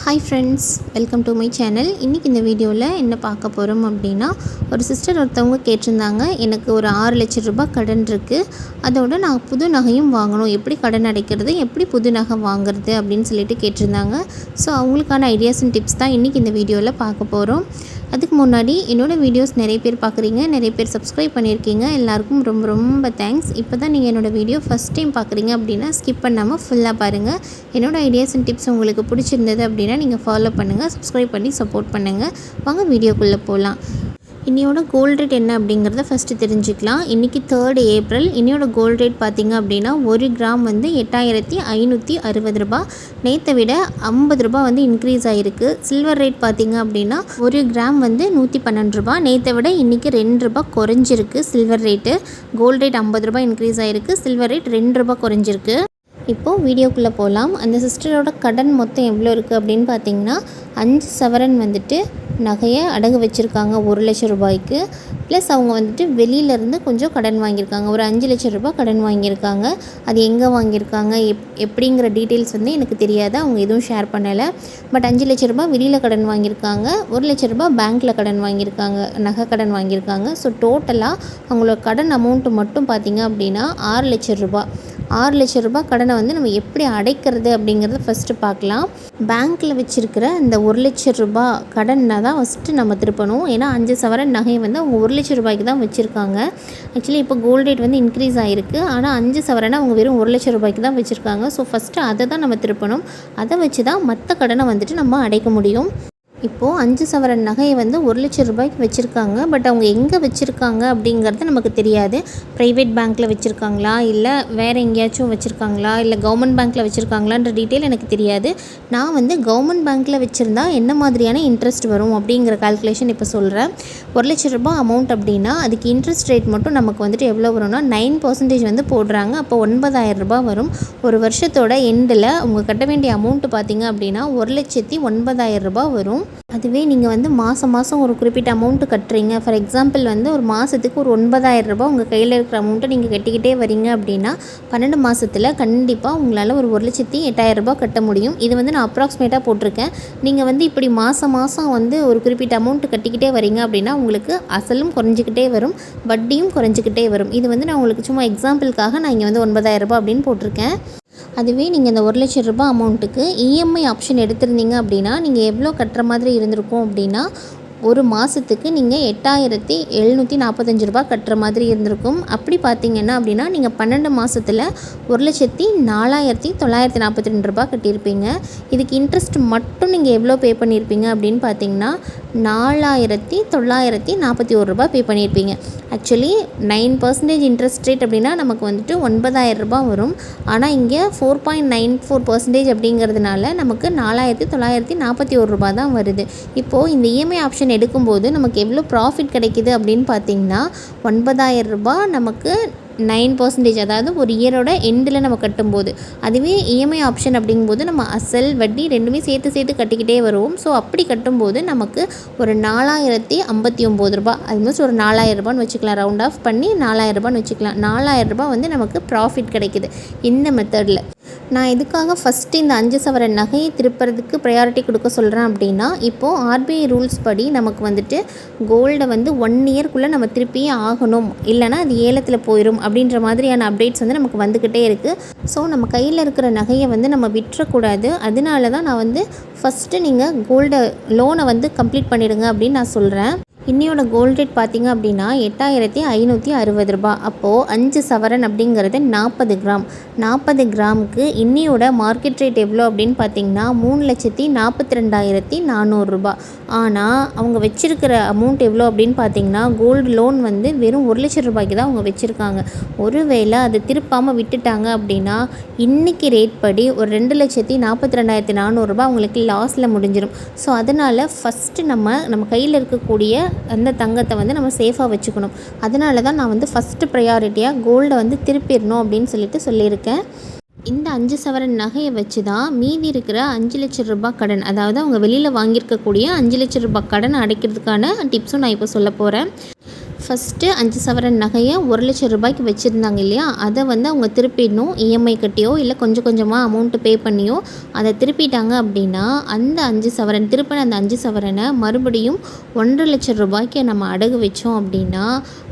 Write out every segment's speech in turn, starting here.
Hi friends welcome to my channel இன்றைக்கி இந்த வீடியோவில் என்ன பார்க்க போகிறோம் அப்படின்னா ஒரு சிஸ்டர் ஒருத்தவங்க கேட்டிருந்தாங்க எனக்கு ஒரு ஆறு லட்ச ரூபாய் கடன் இருக்குது அதோட நான் புது நகையும் வாங்கணும். எப்படி கடன் அடைக்கிறது எப்படி புது நகை வாங்குறது அப்படின்னு சொல்லிட்டு கேட்டிருந்தாங்க. ஸோ அவங்களுக்கான ஐடியாஸ் அண்ட் டிப்ஸ் தான் இன்றைக்கி இந்த வீடியோவில் பார்க்க போகிறோம் அதுக்கு முன்னாடி என்னோடய வீடியோஸ் நிறைய பேர் பார்க்குறீங்க நிறைய பேர் சப்ஸ்கிரைப் பண்ணியிருக்கீங்க. எல்லாருக்கும் ரொம்ப ரொம்ப தேங்க்ஸ் இப்போ தான் நீங்கள் என்னோடய வீடியோ ஃபஸ்ட் டைம் பார்க்குறீங்க அப்படின்னா ஸ்கிப் பண்ணாமல் ஃபுல்லாக பாருங்கள் என்னோடய ஐடியாஸ் அண்ட் டிப்ஸ் உங்களுக்கு பிடிச்சிருந்தது அப்படின்னா நீங்கள் ஃபாலோ பண்ணுங்கள் சப்ஸ்கிரைப் பண்ணி சப்போர்ட் பண்ணுங்கள் வாங்க வீடியோக்குள்ளே போகலாம் இன்னையோட கோல்ட் ரேட் என்ன அப்படிங்கிறத ஃபஸ்ட்டு தெரிஞ்சுக்கலாம். இன்றைக்கி தேர்ட் ஏப்ரல் இன்னையோட கோல்ட் ரேட் பார்த்திங்க அப்படின்னா ஒரு கிராம் வந்து எட்டாயிரத்தி ஐநூற்றி அறுபது ரூபா நேற்றை விட ஐம்பது ரூபா வந்து இன்க்ரீஸ் ஆகிருக்கு சில்வர் ரேட் பார்த்திங்க அப்படின்னா ஒரு கிராம் வந்து நூற்றி பன்னெண்டு ரூபா நேற்றை விட இன்றைக்கி ரெண்டு ரூபா குறைஞ்சிருக்கு சில்வர் ரேட்டு கோல்ட் ரேட் ஐம்பது ரூபா இன்க்ரீஸ் ஆகிருக்கு சில்வர் ரேட் ரெண்டு ரூபா குறைஞ்சிருக்கு. இப்போது வீடியோக்குள்ளே போகலாம் அந்த சிஸ்டரோட கடன் மொத்தம் எவ்வளோ இருக்குது அப்படின்னு பார்த்தீங்கன்னா அஞ்சு சவரன் வந்துட்டு நகையை அடகு வச்சுருக்காங்க ஒரு லட்சம் ரூபாய்க்கு. ப்ளஸ் அவங்க வந்துட்டு வெளியிலேருந்து கொஞ்சம் கடன் வாங்கியிருக்காங்க. ஒரு அஞ்சு லட்சம் ரூபாய் கடன் வாங்கியிருக்காங்க. அது எங்கே வாங்கியிருக்காங்க? எப் எப்படிங்கிற டீட்டெயில்ஸ் வந்து எனக்கு தெரியாது. அவங்க எதுவும் ஷேர் பண்ணலை. பட் அஞ்சு லட்ச ரூபாய் வெளியில் கடன் வாங்கியிருக்காங்க. ஒரு லட்ச ரூபாய் பேங்க்கில் கடன் வாங்கியிருக்காங்க. நகை கடன் வாங்கியிருக்காங்க. ஸோ டோட்டலாக அவங்களோட கடன் அமௌண்ட்டு மட்டும் பார்த்திங்க அப்படின்னா ஆறு லட்ச ரூபாய். ஆறு லட்ச ரூபாய் கடனை வந்து நம்ம எப்படி அடைக்கிறது அப்படிங்கிறத ஃபஸ்ட்டு பார்க்கலாம். பேங்க்கில் வச்சுருக்கிற இந்த ஒரு லட்ச ரூபாய் கடனை தான் ஃபஸ்ட்டு நம்ம திருப்பணும். ஏன்னா அஞ்சு சவரன் நகை வந்து அவங்க ஒரு லட்ச ரூபாய்க்கு தான் வச்சுருக்காங்க. ஆக்சுவலி இப்போ கோல்டு ரேட் வந்து இன்க்ரீஸ் ஆகிருக்கு ஆனால் அஞ்சு சவரனை அவங்க வெறும் ஒரு லட்ச ரூபாய்க்கு தான் வச்சுருக்காங்க. ஸோ ஃபஸ்ட்டு அதை தான் நம்ம திருப்பணும். அதை வச்சு தான் மற்ற கடனை வந்துட்டு நம்ம அடைக்க முடியும். இப்போது அஞ்சு சவரன் நகையை வந்து ஒரு லட்சம் ரூபாய்க்கு வச்சுருக்காங்க. பட் அவங்க எங்கே வச்சுருக்காங்க அப்படிங்கிறது நமக்கு தெரியாது. ப்ரைவேட் பேங்க்கில் வச்சுருக்காங்களா? இல்லை வேறு எங்கேயாச்சும் வச்சுருக்காங்களா? இல்லை கவர்மெண்ட் பேங்க்கில் வச்சுருக்காங்களான்ற டீட்டெயில் எனக்கு தெரியாது. நான் வந்து கவர்மெண்ட் பேங்க்கில் வச்சுருந்தா என்ன மாதிரியான இன்ட்ரெஸ்ட் வரும் அப்படிங்கிற கால்குலேஷன் இப்போ சொல்கிறேன் ஒரு லட்சம் ரூபாய் அமௌண்ட் அப்படின்னா அதுக்கு இன்ட்ரெஸ்ட் ரேட் மட்டும் நமக்கு வந்துட்டு எவ்வளோ வரும்னா நைன் பர்சன்டேஜ் வந்து போடுறாங்க. அப்போ ஒன்பதாயிரம் ரூபாய் வரும். ஒரு வருஷத்தோட எண்டில் அவங்க கட்ட வேண்டிய அமௌண்ட்டு பார்த்தீங்க அப்படின்னா ஒரு லட்சத்தி ஒன்பதாயிரம் ரூபாய் வரும். அதுவே நீங்கள் வந்து மாதம் மாதம் ஒரு குறிப்பிட்ட அமௌண்ட்டு கட்டுறீங்க. ஃபார் எக்ஸாம்பிள் வந்து ஒரு மாதத்துக்கு ஒரு ஒன்பதாயிரம் ரூபாய் உங்கள் கையில் இருக்கிற அமௌண்ட்டை நீங்கள் கட்டிக்கிட்டே வரீங்க அப்படின்னா பன்னெண்டு மாதத்தில் கண்டிப்பாக உங்களால் ஒரு ஒரு லட்சத்தி எட்டாயிரரூபா கட்ட முடியும். இது வந்து நான் அப்ராக்சிமேட்டாக போட்டிருக்கேன். நீங்கள் வந்து இப்படி மாதம் மாதம் வந்து ஒரு குறிப்பிட்ட அமௌண்ட்டு கட்டிக்கிட்டே வரீங்க அப்படின்னா உங்களுக்கு அசலும் குறைஞ்சிக்கிட்டே வரும் வட்டியும் குறைஞ்சிக்கிட்டே வரும். இது வந்து நான் உங்களுக்கு சும்மா எக்ஸாம்பிளுக்காக நான் இங்கே வந்து ஒன்பதாயிரரூபா அப்படின்னு போட்டிருக்கேன். அதுவே நீங்கள் இந்த ஒரு லட்ச ரூபாய் அமௌண்ட்டுக்கு இஎம்ஐ ஆப்ஷன் எடுத்திருந்தீங்க அப்படின்னா நீங்கள் எவ்வளோ கட்டுற மாதிரி இருந்திருக்கும் அப்படின்னா ஒரு மாதத்துக்கு நீங்கள் எட்டாயிரத்தி எழுநூற்றி நாற்பத்தஞ்சு ரூபா கட்டுற மாதிரி இருந்திருக்கும். அப்படி பார்த்தீங்கன்னா அப்படின்னா நீங்கள் பன்னெண்டு மாதத்தில் ஒரு லட்சத்தி நாலாயிரத்தி தொள்ளாயிரத்தி நாற்பத்தி ரெண்டு ரூபா கட்டியிருப்பீங்க. இதுக்கு இன்ட்ரெஸ்ட் மட்டும் நீங்கள் எவ்வளோ பே பண்ணியிருப்பீங்க அப்படின்னு பார்த்தீங்கன்னா நாலாயிரத்தி தொள்ளாயிரத்தி நாற்பத்தி ஒரு ரூபா பே பண்ணியிருப்பீங்க. Actually nine percentage interest rate அப்படின்னா நமக்கு வந்துட்டு ஒன்பதாயிரம் ரூபாய் வரும். ஆனால் இங்கே four point nine four percentage அப்படிங்கிறதுனால நமக்கு நாலாயிரத்தி தொள்ளாயிரத்தி நாற்பத்தி ஒரு ரூபா தான் வருது. இப்போது இந்த இஎம்ஐ ஆப்ஷன் எடுக்கும்போது நமக்கு எவ்வளோ ப்ராஃபிட் கிடைக்கிது அப்படின்னு பார்த்தீங்கன்னா ஒன்பதாயிரம் ரூபாய் நமக்கு நைன் பர்சன்டேஜ் அதாவது ஒரு இயரோட எண்டில் நம்ம கட்டும்போது. அதுவே இஎம்ஐ ஆப்ஷன் அப்படிங்கும்போது நம்ம அசல் வட்டி ரெண்டுமே சேர்த்து சேர்த்து கட்டிக்கிட்டே வருவோம். ஸோ அப்படி கட்டும்போது நமக்கு ஒரு நாலாயிரத்தி ஐம்பத்தி ஒம்பது ரூபா ஆல்மோஸ்ட் ஒரு நாலாயிரம் ரூபான்னு வச்சுக்கலாம். ரவுண்ட் ஆஃப் பண்ணி நாலாயிரம் ரூபான்னு வச்சுக்கலாம். நாலாயிரம் ரூபாய் வந்து நமக்கு ப்ராஃபிட் கிடைக்கிது. இந்த மெத்தடில் நான் எதுக்காக ஃபஸ்ட்டு இந்த அஞ்சு சவர நகையை திருப்புறதுக்கு ப்ரையாரிட்டி கொடுக்க சொல்கிறேன் அப்படின்னா இப்போது ஆர்பிஐ ரூல்ஸ் படி நமக்கு வந்துட்டு கோல்டை வந்து ஒன் இயர்க்குள்ளே நம்ம திருப்பியே ஆகணும். இல்லைனா அது ஏலத்தில் போயிடும் அப்படின்ற மாதிரியான அப்டேட்ஸ் வந்து நமக்கு வந்துக்கிட்டே இருக்குது ஸோ நம்ம கையில் இருக்கிற நகையை வந்து நம்ம விட்டுறக்கூடாது அதனால தான் நான் வந்து ஃபஸ்ட்டு நீங்கள் கோல்டை லோனை வந்து கம்ப்ளீட் பண்ணிவிடுங்க அப்படின்னு நான் சொல்கிறேன் இன்னையோட கோல்ட் ரேட் பார்த்திங்க அப்படின்னா எட்டாயிரத்தி ஐநூற்றி அறுபது ரூபா அப்போது அஞ்சு சவரன் அப்படிங்கிறது நாற்பது கிராம். நாற்பது கிராமுக்கு இன்னையோட மார்க்கெட் ரேட் எவ்வளோ அப்படின்னு பார்த்தீங்கன்னா மூணு லட்சத்தி நாற்பத்தி ரெண்டாயிரத்தி நானூறுரூபா ஆனால் அவங்க வச்சுருக்கிற அமௌண்ட் எவ்வளோ அப்படின்னு பார்த்தீங்கன்னா கோல்டு லோன் வந்து வெறும் ஒரு லட்சம் ரூபாய்க்கு தான் அவங்க வச்சுருக்காங்க. ஒருவேளை அதை திருப்பாமல் விட்டுட்டாங்க அப்படின்னா இன்றைக்கி ரேட் படி ஒரு ரெண்டு லட்சத்தி நாற்பத்தி ரெண்டாயிரத்தி நானூறுரூபா அவங்களுக்கு லாஸில் முடிஞ்சிடும் ஸோ அதனால் ஃபஸ்ட்டு நம்ம நம்ம கையில் இருக்கக்கூடிய அந்த தங்கத்தை வந்து நம்ம சேஃபாக வச்சுக்கணும். அதனால தான் நான் வந்து ஃபஸ்ட்டு ப்ரையாரிட்டியாக கோல்டை வந்து திருப்பிடணும் அப்படின்னு சொல்லிட்டு சொல்லியிருக்கேன். இந்த அஞ்சு சவரன் நகையை வச்சு தான் மீதி இருக்கிற அஞ்சு லட்ச ரூபாய் கடன் அதாவது அவங்க வெளியில் வாங்கியிருக்கக்கூடிய அஞ்சு லட்ச ரூபாய் கடன் அடைக்கிறதுக்கான டிப்ஸும் நான் இப்போ சொல்ல போகிறேன் ஃபஸ்ட்டு அஞ்சு சவரன் நகையை ஒரு லட்சம் ரூபாய்க்கு வச்சுருந்தாங்க இல்லையா? அதை வந்து அவங்க திருப்பிடணும் இஎம்ஐ கட்டியோ இல்லை கொஞ்சம் கொஞ்சமாக அமௌண்ட்டு பே பண்ணியோ அதை திருப்பிட்டாங்க அப்படின்னா அந்த அஞ்சு சவரன் திருப்பின அந்த அஞ்சு சவரனை மறுபடியும் ஒன்றரை லட்சம் ரூபாய்க்கு நம்ம அடகு வச்சோம் அப்படின்னா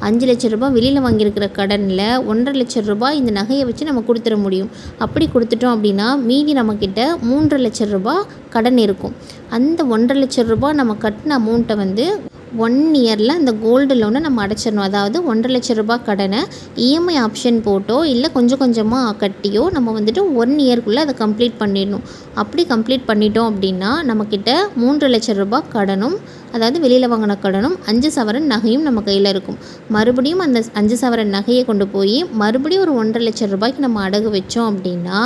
அஞ்சு லட்சம் ரூபாய் வெளியில் வாங்கியிருக்கிற கடனில் ஒன்றரை லட்சம் ரூபாய் இந்த நகையை வச்சு நம்ம கொடுத்துட முடியும். அப்படி கொடுத்துட்டோம் அப்படின்னா மீதி நம்மக்கிட்ட மூன்றரை லட்சம் ரூபாய் கடன் இருக்கும். அந்த ஒன்றரை லட்சம் ரூபாய் நம்ம கட்டின அமௌண்ட்டை வந்து ஒன் இயரில் அந்த கோல்டு லோனை நம்ம அடைச்சிடணும். அதாவது ஒன்றரை லட்ச ரூபாய் கடனை இஎம்ஐ ஆப்ஷன் போட்டோ இல்லை கொஞ்சம் கொஞ்சமாக கட்டியோ நம்ம வந்துட்டு ஒன் இயர்க்குள்ளே அதை கம்ப்ளீட் பண்ணிடணும். அப்படி கம்ப்ளீட் பண்ணிட்டோம் அப்படின்னா நம்மக்கிட்ட மூன்று லட்ச ரூபாய் கடனும் அதாவது வெளியில் வாங்கின கடனும் அஞ்சு சவரன் நகையும் நம்ம கையில் இருக்கும். மறுபடியும் அந்த அஞ்சு சவரன் நகையை கொண்டு போய் மறுபடியும் ஒரு ஒன்றரை லட்ச ரூபாய்க்கு நம்ம அடகு வச்சோம் அப்படின்னா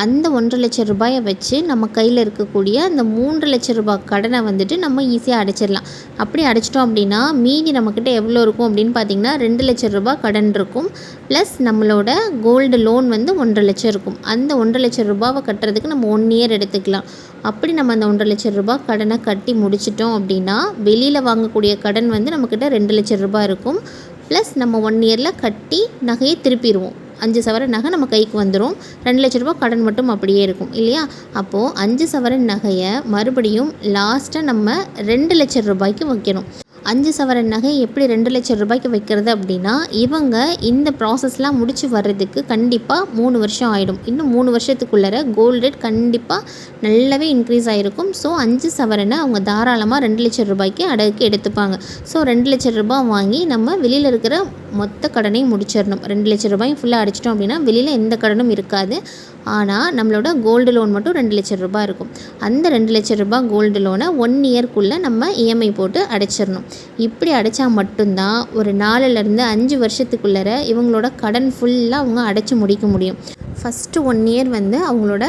அந்த ஒன்றரை லட்சம் ரூபாயை வச்சு நம்ம கையில் இருக்கக்கூடிய அந்த மூன்று லட்ச ரூபாய் கடனை வந்துட்டு நம்ம ஈஸியாக அடைச்சிடலாம். அப்படி அடைச்சிட்டோம் அப்படின்னா மீதி நம்மக்கிட்ட எவ்வளோ இருக்கும் அப்படின்னு பார்த்தீங்கன்னா ரெண்டு லட்சம் ரூபாய் கடன் இருக்கும். ப்ளஸ் நம்மளோட கோல்டு லோன் வந்து ஒன்றரை லட்சம் இருக்கும். அந்த ஒன்றரை லட்சம் ரூபாவை கட்டுறதுக்கு நம்ம ஒன் இயர் எடுத்துக்கலாம். அப்படி நம்ம அந்த ஒன்றரை லட்சம் ரூபாய் கடனை கட்டி முடிச்சிட்டோம் அப்படின்னா வெளியில் வாங்கக்கூடிய கடன் வந்து நம்மக்கிட்ட ரெண்டு லட்சம் ரூபாய் இருக்கும். ப்ளஸ் நம்ம ஒன் இயரில் கட்டி நகையை திருப்பிடுவோம். அஞ்சு சவரன் நகை நம்ம கைக்கு வந்துடும் ரெண்டு லட்ச ரூபா கடன் மட்டும் அப்படியே இருக்கும் இல்லையா? அப்போது அஞ்சு சவரன் நகையை மறுபடியும் லாஸ்ட்டாக நம்ம ரெண்டு லட்ச ரூபாய்க்கு வைக்கணும். அஞ்சு சவரன் நகை எப்படி ரெண்டு லட்சம் ரூபாய்க்கு வைக்கிறது அப்படின்னா இவங்க இந்த ப்ராசஸ்லாம் முடிச்சு வர்றதுக்கு கண்டிப்பாக மூணு வருஷம் ஆகிடும் இன்னும் மூணு வருஷத்துக்குள்ளே கோல்டு ரேட் கண்டிப்பாக நல்லாவே இன்க்ரீஸ் ஆகிருக்கும் ஸோ அஞ்சு சவரனை அவங்க தாராளமாக ரெண்டு லட்சம் ரூபாய்க்கு அடகுக்கு எடுத்துப்பாங்க. ஸோ ரெண்டு லட்சம் ரூபாய் வாங்கி நம்ம வெளியில் இருக்கிற மொத்த கடனையும் முடிச்சிடணும். ரெண்டு லட்சம் ரூபாயும் ஃபுல்லாக அடிச்சிட்டோம் அப்படின்னா வெளியில் எந்த கடனும் இருக்காது. ஆனால் நம்மளோட கோல்டு லோன் மட்டும் ரெண்டு லட்சம் ரூபாய் இருக்கும். அந்த ரெண்டு லட்சம் ரூபாய் கோல்டு லோனை ஒன் இயர்க்குள்ளே நம்ம இஎம்ஐ போட்டு அடைச்சிடணும். இப்படி அடைச்சா மட்டும்தான் ஒரு நாலுலேருந்து அஞ்சு வருஷத்துக்குள்ளே இவங்களோட கடன் ஃபுல்லாக அவங்க அடைச்சி முடிக்க முடியும். ஃபஸ்ட்டு ஒன் இயர் வந்து அவங்களோட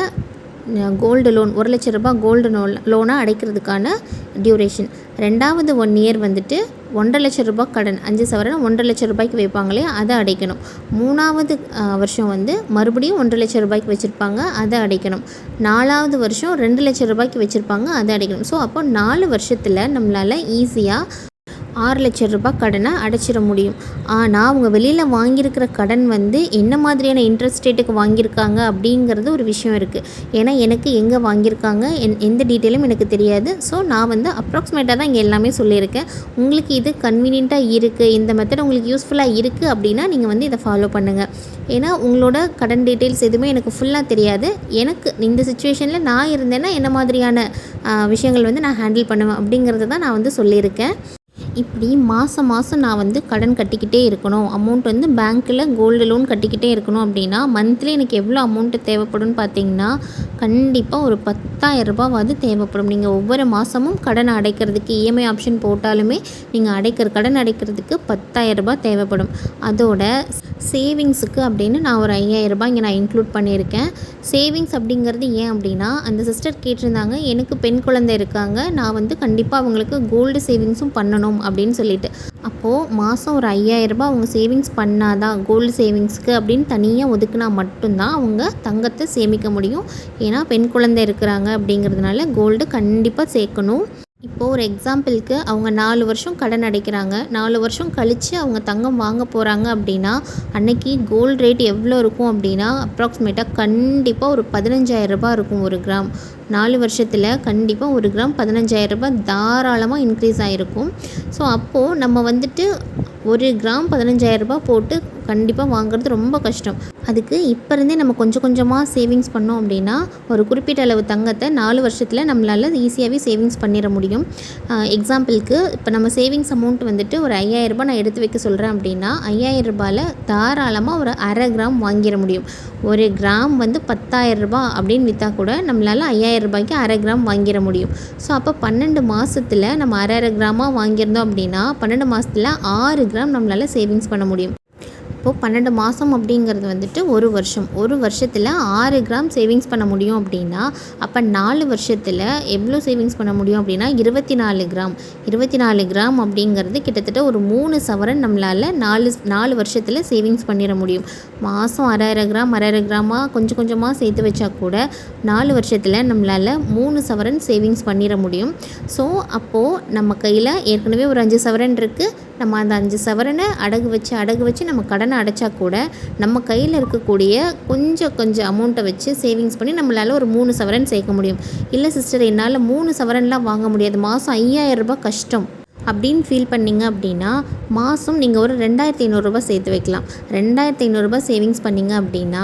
கோல்டு லோன் ஒரு லட்ச ரூபாய் கோல்டு லோன் லோனாக அடைக்கிறதுக்கான டியூரேஷன் ரெண்டாவது ஒன் இயர் வந்துட்டு ஒன்றரை லட்ச ரூபாய் கடன் அஞ்சு சவரன் ஒன்றரை லட்ச ரூபாய்க்கு வைப்பாங்களே அதை அடைக்கணும். மூணாவது வருஷம் வந்து மறுபடியும் ஒன்றரை லட்ச ரூபாய்க்கு வச்சுருப்பாங்க அதை அடைக்கணும். நாலாவது வருஷம் ரெண்டு லட்ச ரூபாய்க்கு வச்சுருப்பாங்க அதை அடைக்கணும். ஸோ அப்போ நாலு வருஷத்தில் நம்மளால் ஈஸியாக ஆறு லட்சம் ரூபாய் கடனை அடைச்சிட முடியும். ஆனால் அவங்க வெளியில் வாங்கியிருக்கிற கடன் வந்து என்ன மாதிரியான இன்ட்ரெஸ்ட் ரேட்டுக்கு வாங்கியிருக்காங்க அப்படிங்கிறது ஒரு விஷயம் இருக்குது ஏன்னா எனக்கு எங்கே வாங்கியிருக்காங்க என் எந்த டீட்டெயிலும் எனக்கு தெரியாது. ஸோ நான் வந்து அப்ராக்சிமேட்டாக தான் இங்கே எல்லாமே சொல்லியிருக்கேன். உங்களுக்கு இது கன்வீனியண்ட்டாக இருக்குது இந்த மெத்தட் உங்களுக்கு யூஸ்ஃபுல்லாக இருக்குது அப்படின்னா நீங்கள் வந்து இதை ஃபாலோ பண்ணுங்கள் ஏன்னா உங்களோட கடன் டீட்டெயில்ஸ் எதுவுமே எனக்கு ஃபுல்லாக தெரியாது. எனக்கு இந்த சுச்சுவேஷனில் நான் இருந்தேன்னா என்ன மாதிரியான விஷயங்கள் வந்து நான் ஹேண்டில் பண்ணுவேன் அப்படிங்கிறத தான் நான் வந்து சொல்லியிருக்கேன். இப்படி மாதம் மாதம் நான் வந்து கடன் கட்டிக்கிட்டே இருக்கணும். அமௌண்ட் வந்து பேங்க்கில் கோல்டு லோன் கட்டிக்கிட்டே இருக்கணும் அப்படின்னா மந்த்லி எனக்கு எவ்வளோ அமௌண்ட்டு தேவைப்படும்னு பார்த்தீங்கன்னா கண்டிப்பாக ஒரு பத்தாயிரரூபாவாவது தேவைப்படும். நீங்கள் ஒவ்வொரு மாதமும் கடன் அடைக்கிறதுக்கு இஎம்ஐ ஆப்ஷன் போட்டாலுமே நீங்கள் அடைக்கிற கடன் அடைக்கிறதுக்கு பத்தாயிரரூபா தேவைப்படும். அதோட சேவிங்ஸுக்கு அப்படின்னு நான் ஒரு ஐயாயிரரூபா இங்கே நான் இன்க்ளூட் பண்ணியிருக்கேன். சேவிங்ஸ் அப்படிங்கிறது ஏன் அப்படின்னா அந்த சிஸ்டர் கேட்டிருந்தாங்க எனக்கு பெண் குழந்தை இருக்காங்க. நான் வந்து கண்டிப்பாக அவங்களுக்கு கோல்டு சேவிங்ஸும் பண்ணணும். அப்படின்னு சொல்லிட்டு. அப்போது மாதம் ஒரு ஐயாயிரரூபா அவங்க சேவிங்ஸ் பண்ணாதான் கோல்டு சேவிங்ஸ்க்கு அப்படின்னு தனியாக ஒதுக்குனா மட்டும்தான் அவங்க தங்கத்தை சேமிக்க முடியும். ஏன்னா பெண் குழந்தை இருக்கிறாங்க அப்படிங்கிறதுனால கோல்டு கண்டிப்பாக சேர்க்கணும். இப்போது ஒரு எக்ஸாம்பிளுக்கு அவங்க நாலு வருஷம் கடன் அடைக்கிறாங்க. நாலு வருஷம் கழித்து அவங்க தங்கம் வாங்க போகிறாங்க அப்படின்னா அன்னைக்கு கோல்டு ரேட் எவ்வளோ இருக்கும் அப்படின்னா அப்ராக்சிமேட்டாக கண்டிப்பாக ஒரு பதினஞ்சாயிரரூபா இருக்கும் ஒரு கிராம் நாலு வருஷத்தில் கண்டிப்பாக ஒரு கிராம் பதினஞ்சாயிரரூபா தாராளமாக இன்க்ரீஸ் ஆகிருக்கும் ஸோ அப்போது நம்ம வந்துட்டு ஒரு கிராம் பதினஞ்சாயிரரூபா போட்டு கண்டிப்பாக வாங்குறது ரொம்ப கஷ்டம். அதுக்கு இப்போ இருந்தே நம்ம கொஞ்சம் கொஞ்சமாக சேவிங்ஸ் பண்ணோம் அப்படின்னா ஒரு குறிப்பிட்ட அளவு தங்கத்தை நாலு வருஷத்தில் நம்மளால் ஈஸியாகவே சேவிங்ஸ் பண்ணிட முடியும். எக்ஸாம்பிளுக்கு இப்போ நம்ம சேவிங்ஸ் அமௌண்ட் வந்துட்டு ஒரு ஐயாயிரரூபா நான் எடுத்து வைக்க சொல்கிறேன் அப்படின்னா ஐயாயிரம் ரூபாயில் தாராளமாக ஒரு அரை கிராம் வாங்கிட முடியும். ஒரு கிராம் வந்து பத்தாயிரரூபா அப்படின்னு விற்றா கூட நம்மளால் ஐயாயிரம் ரூபாய்க்கு அரை கிராம் வாங்கிட முடியும். ஸோ அப்போ பன்னெண்டு மாதத்தில் நம்ம அரை அரை கிராமாக வாங்கியிருந்தோம் அப்படின்னா பன்னெண்டு மாதத்தில் ஆறு கிராம் நம்மளால் சேவிங்ஸ் பண்ண முடியும். இப்போது பன்னெண்டு மாதம் அப்படிங்கிறது வந்துட்டு ஒரு வருஷம். ஒரு வருஷத்தில் ஆறு கிராம் சேவிங்ஸ் பண்ண முடியும் அப்படின்னா அப்போ நாலு வருஷத்தில் எவ்வளோ சேவிங்ஸ் பண்ண முடியும் அப்படின்னா இருபத்தி நாலு கிராம். இருபத்தி நாலு கிராம் அப்படிங்கிறது கிட்டத்தட்ட ஒரு மூணு சவரன் நம்மளால் நாலு நாலு வருஷத்தில் சேவிங்ஸ் பண்ணிட முடியும். மாதம் அறாயிரம் கிராம் அறாயிரம் கிராமாக கொஞ்சம் கொஞ்சமாக சேர்த்து வச்சா கூட நாலு வருஷத்தில் நம்மளால் மூணு சவரன் சேவிங்ஸ் பண்ணிட முடியும். ஸோ அப்போது நம்ம கையில் ஏற்கனவே ஒரு அஞ்சு சவரன் இருக்குது நம்ம அந்த அஞ்சு சவரனை அடகு வச்சு அடகு வச்சு நம்ம கடனை அடைச்சா கூட நம்ம கையில் இருக்கக்கூடிய கொஞ்சம் கொஞ்சம் அமௌண்ட்டை வச்சு சேவிங்ஸ் பண்ணி நம்மளால் ஒரு மூணு சவரன் சேர்க்க முடியும். இல்லை சிஸ்டர் என்னால் மூணு சவரன்லாம் வாங்க முடியாது. மாதம் ஐயாயிரம் ரூபாய் கஷ்டம். அப்படின்னு ஃபீல் பண்ணீங்க அப்படின்னா மாதம் நீங்கள் ஒரு ரெண்டாயிரத்தி ஐநூறுரூபா சேர்த்து வைக்கலாம். ரெண்டாயிரத்தி ஐநூறுரூபா சேவிங்ஸ் பண்ணீங்க அப்படின்னா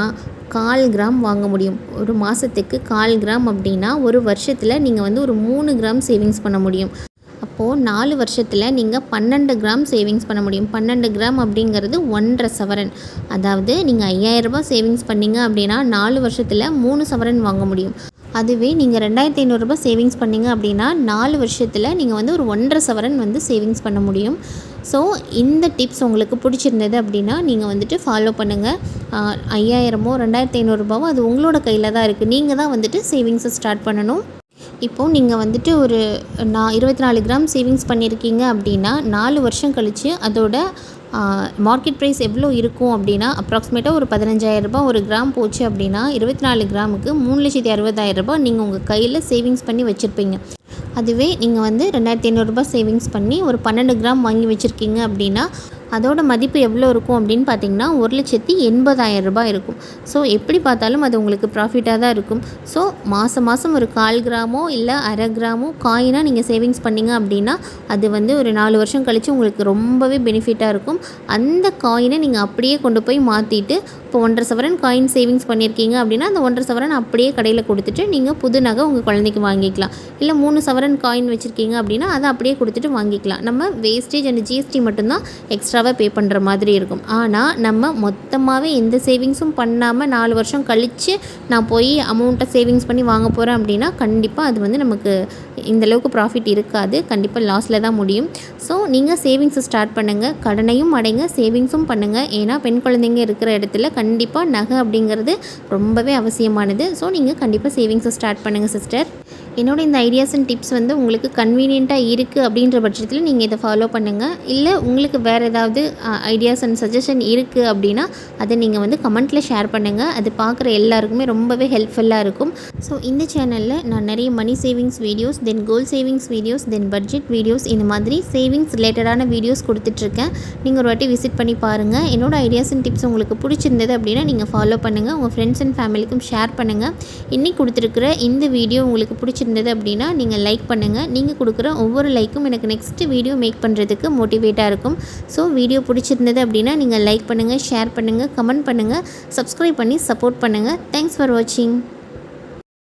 கால் கிராம் வாங்க முடியும். ஒரு மாதத்துக்கு கால் கிராம் அப்படின்னா ஒரு வருஷத்தில் நீங்கள் வந்து ஒரு மூணு கிராம் சேவிங்ஸ் பண்ண முடியும். அப்போது நாலு வருஷத்தில் நீங்கள் பன்னெண்டு கிராம் சேவிங்ஸ் பண்ண முடியும். பன்னெண்டு கிராம் அப்படிங்கிறது ஒன்றரை சவரன். அதாவது நீங்கள் ஐயாயிரரூபா சேவிங்ஸ் பண்ணீங்க அப்படின்னா நாலு வருஷத்தில் மூணு சவரன் வாங்க முடியும். அதுவே நீங்கள் ரெண்டாயிரத்தி ஐநூறுரூபா சேவிங்ஸ் பண்ணீங்க அப்படின்னா நாலு வருஷத்தில் நீங்கள் வந்து ஒரு ஒன்றரை சவரன் வந்து சேவிங்ஸ் பண்ண முடியும். ஸோ இந்த டிப்ஸ் உங்களுக்கு பிடிச்சிருந்தது அப்படின்னா நீங்கள் வந்துட்டு ஃபாலோ பண்ணுங்கள் ஐயாயிரமோ ரெண்டாயிரத்தி ஐநூறுரூபாவோ அது உங்களோட கையில் தான் இருக்குது நீங்கள் தான் வந்துட்டு சேவிங்ஸை ஸ்டார்ட் பண்ணணும். இப்போது நீங்கள் வந்துட்டு ஒரு நான் இருபத்தி நாலு கிராம் சேவிங்ஸ் பண்ணியிருக்கீங்க அப்படின்னா நாலு வருஷம் கழித்து அதோட மார்க்கெட் ப்ரைஸ் எவ்வளோ இருக்கும் அப்படின்னா அப்ராக்சிமேட்டாக ஒரு பதினஞ்சாயிரரூபா ஒரு கிராம் போச்சு அப்படின்னா இருபத்தி நாலு கிராமுக்கு மூணு லட்சத்தி அறுபதாயிரரூபா நீங்கள் உங்கள் கையில் சேவிங்ஸ் பண்ணி வச்சுருப்பீங்க. அதுவே நீங்கள் வந்து ரெண்டாயிரத்தி ஐநூறுரூபா சேவிங்ஸ் பண்ணி ஒரு பன்னெண்டு கிராம் வாங்கி வச்சுருக்கீங்க அப்படின்னா அதோட மதிப்பு எவ்வளோ இருக்கும் அப்படின்னு பார்த்தீங்கன்னா ஒரு லட்சத்தி எண்பதாயிரம் ரூபாய் இருக்கும். ஸோ எப்படி பார்த்தாலும் அது உங்களுக்கு ப்ராஃபிட்டாக தான் இருக்கும். ஸோ மாதம் மாதம் ஒரு கால் கிராமோ இல்லை அரை கிராமோ காயினாக நீங்கள் சேவிங்ஸ் பண்ணிங்க அப்படின்னா அது வந்து ஒரு நாலு வருஷம் கழித்து உங்களுக்கு ரொம்பவே பெனிஃபிட்டாக இருக்கும். அந்த காயினை நீங்கள் அப்படியே கொண்டு போய் மாற்றிட்டு இப்போ ஒன்றரை சவரன் காயின் சேவிங்ஸ் பண்ணியிருக்கீங்க அப்படின்னா அந்த ஒன்றரை சவரன் அப்படியே கடையில் கொடுத்துட்டு நீங்கள் புது நகை உங்கள் குழந்தைக்கு வாங்கிக்கலாம். இல்லை மூணு சவரன் காயின் வச்சுருக்கீங்க அப்படின்னா அதை அப்படியே கொடுத்துட்டு வாங்கிக்கலாம். நம்ம வேஸ்டேஜ் அண்ட் ஜிஎஸ்டி மட்டும்தான் எக்ஸ்ட்ராவாக பே பண்ணுற மாதிரி இருக்கும். ஆனால் நம்ம மொத்தமாகவே எந்த சேவிங்ஸும் பண்ணாமல் நாலு வருஷம் கழித்து நான் போய் அமௌண்ட்டை சேவிங்ஸ் பண்ணி வாங்க போகிறேன் அப்படின்னா கண்டிப்பாக அது வந்து நமக்கு இந்தளவுக்கு ப்ராஃபிட் இருக்காது. கண்டிப்பாக லாஸில் தான் முடியும். ஸோ நீங்கள் சேவிங்ஸை ஸ்டார்ட் பண்ணுங்கள் கடனையும் அடைங்க. சேவிங்ஸும் பண்ணுங்கள் ஏன்னா பெண் குழந்தைங்க இருக்கிற இடத்துல கண்டிப்பாக நகை அப்படிங்கிறது ரொம்பவே அவசியமானது. ஸோ நீங்கள் கண்டிப்பாக சேவிங்ஸை ஸ்டார்ட் பண்ணுங்கள் சிஸ்டர் என்னோட இந்த ஐடியாஸ் அண்ட் டிப்ஸ் வந்து உங்களுக்கு கன்வீனியண்ட்டாக இருக்குது அப்படின்ற பட்சத்தில் நீங்கள் இதை ஃபாலோ பண்ணுங்கள் இல்லை உங்களுக்கு வேறு ஏதாவது ஐடியாஸ் அண்ட் சஜஷன் இருக்குது அப்படின்னா அதை நீங்கள் வந்து கமெண்ட்டில் ஷேர் பண்ணுங்கள் அது பார்க்குற எல்லாருக்குமே ரொம்பவே ஹெல்ப்ஃபுல்லாக இருக்கும். ஸோ இந்த சேனலில் நான் நிறைய money savings videos then goal savings videos then budget videos இந்த மாதிரி சேவிங்ஸ் ரிலேட்டடான வீடியோஸ் கொடுத்துட்ருக்கேன். நீங்கள் ஒரு வாட்டி விசிட் பண்ணி பாருங்கள் என்னோடய ஐடியாஸ் அண்ட் டிப்ஸ் உங்களுக்கு பிடிச்சிருந்தது அப்படின்னா நீங்கள் ஃபாலோ பண்ணுங்கள் உங்கள் ஃப்ரெண்ட்ஸ் அண்ட் ஃபேமிலிக்கும் ஷேர் பண்ணுங்கள் இன்றைக்கி கொடுத்துருக்குற இந்த வீடியோ உங்களுக்கு பிடிச்சிருந்தது அப்படின்னா நீங்கள் லைக் பண்ணுங்கள் நீங்கள் கொடுக்குற ஒவ்வொரு லைக்கும் எனக்கு நெக்ஸ்ட் வீடியோ மேக் பண்ணுறதுக்கு மோட்டிவேட்டாக இருக்கும். ஸோ வீடியோ பிடிச்சிருந்தது அப்படின்னா நீங்கள் லைக் பண்ணுங்கள் ஷேர் பண்ணுங்கள் கமெண்ட் பண்ணுங்கள் சப்ஸ்கிரைப் பண்ணி சப்போர்ட் பண்ணுங்கள் தேங்க்ஸ் ஃபார் வாட்சிங்